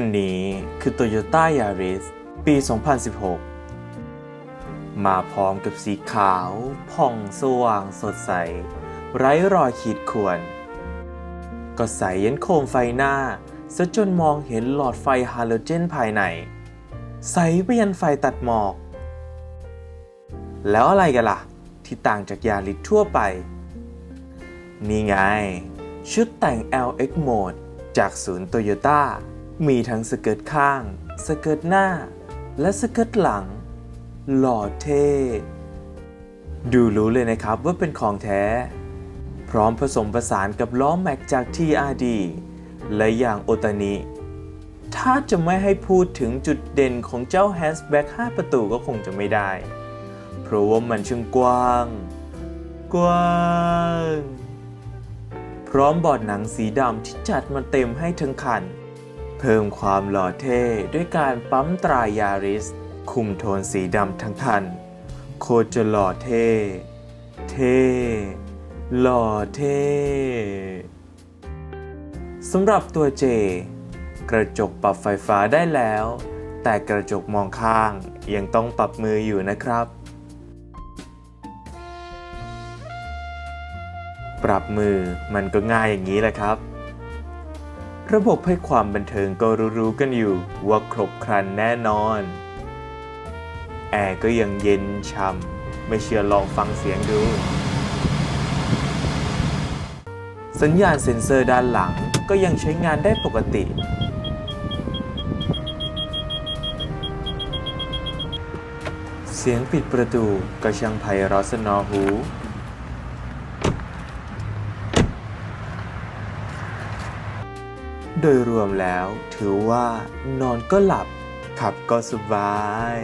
คันนี้คือ Toyota Yaris ปี 2016 มาพร้อมกับสีขาว ผ่องสว่างสดใส ไร้รอยขีดข่วน ก็ใสยันโคมไฟหน้าซะจนมองเห็นหลอดไฟฮาโลเจนภายใน ใสไปยันไฟตัดหมอก แล้วอะไรกันล่ะ ที่ต่างจากยาริสทั่วไป นี่ไง ชุดแต่ง LX Mode จากศูนย์โตโยต้า มีทั้งสเกิร์ตข้าง สเกิร์ตหน้า และสเกิร์ตหลัง หล่อเท่ดูรู้เลยนะครับว่าเป็นของแท้ พร้อมผสมผสานกับล้อแม็กจาก TRD และอย่างโอตานิ ถ้าจะไม่ให้พูดถึงจุดเด่นของเจ้าแฮชแบ็ก5ประตูก็คงจะไม่ได้ เพราะว่ามันช่างกว้าง กว้าง พร้อมบอดหนังสีดำที่จัดมาเต็มให้ทั้งคัน เพิ่มความหล่อเท่ด้วยการปั๊มตรายาริส คุมโทนสีดำทั้งคัน โคตรจะหล่อเท่ เท่ หล่อเท่สำหรับตัวเจ กระจกปรับไฟฟ้าได้แล้ว แต่กระจกมองข้างยังต้องปรับมืออยู่นะครับ ปรับมือมันก็ง่ายอย่างนี้แหละครับ ระบบให้ความบันเทิงก็รู้ๆกันอยู่ว่าครบครันแน่นอน แอร์ก็ยังเย็นช่ำ ไม่เชื่อลองฟังเสียงดู สัญญาณเซ็นเซอร์ด้านหลังก็ยังใช้งานได้ปกติ เสียงปิดประตูก็ช่างไพเราะสนอหู โดยรวมแล้วถือว่านอนก็หลับขับก็สบาย